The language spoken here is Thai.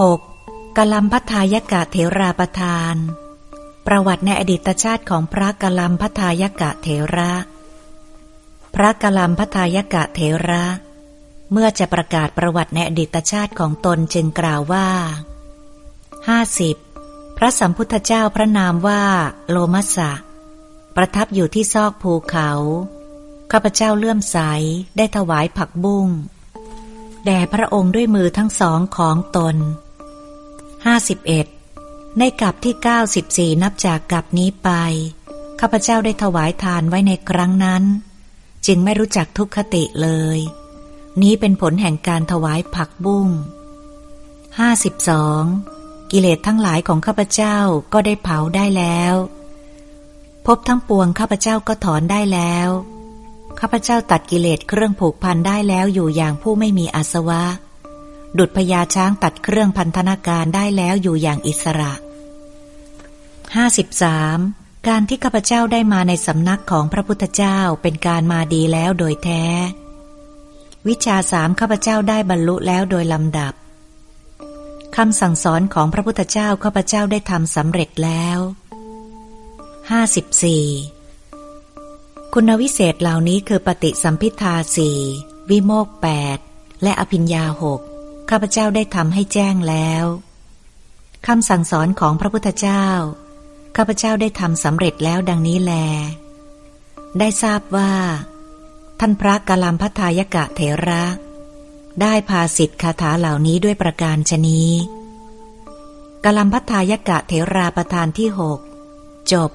6. กลัมพัทายกะเถราประทาน ประวัติในอดีตชาติของพระกลัมพัทายกะเถระ พระกลัมพัทายกะเถระ เมื่อจะประกาศประวัติในอดีตชาติของตนจึงกล่าวว่า 50. พระสัมพุทธเจ้าพระนามว่าโลมัสสะ ประทับอยู่ที่ซอกภูเขา ข้าพเจ้าเลื่อมใสได้ถวายผักบุ้งแด่พระองค์ด้วยมือทั้งสองของตน 51. ในกับที่ 94 นับจากกับนี้ไป ข้าพเจ้าได้ถวายทานไว้ในครั้งนั้น จึงไม่รู้จักทุกขติเลย นี้เป็นผลแห่งการถวายผักบุ้ง 52. กิเลสทั้งหลายของข้าพเจ้าก็ได้เผาได้แล้วพบทั้งปวงข้าพเจ้าก็ถอนได้แล้ว ข้าพเจ้าตัดกิเลสเครื่องผูกพันได้แล้วอยู่อย่างผู้ไม่มีอาสวะ ดุดพญาช้างตัดเครื่องพันธนาการได้แล้วอยู่อย่างอิสระ 53. การที่ข้าพเจ้าได้มาในสำนักของพระพุทธเจ้าเป็นการมาดีแล้วโดยแท้ วิชาสามข้าพเจ้าได้บรรลุแล้วโดยลำดับคำสั่งสอนของพระพุทธเจ้าข้าพเจ้าได้ทำสำเร็จแล้ว 54. คุณวิเศษเหล่านี้คือปฏิสัมพิทาสี่วิโมกแปดและอภิญญาหก ข้าพเจ้าได้ทำให้แจ้งแล้วคำสั่งสอนของพระพุทธเจ้า ข้าพเจ้าได้ทำสำเร็จแล้วดังนี้แล ได้ทราบว่า ท่านพระกาลัมพัทายกะเถระ ได้พาสิทธิคาถาเหล่านี้ด้วยประการชนีกาลัมพัทายกะเถราประธานที่หกจบ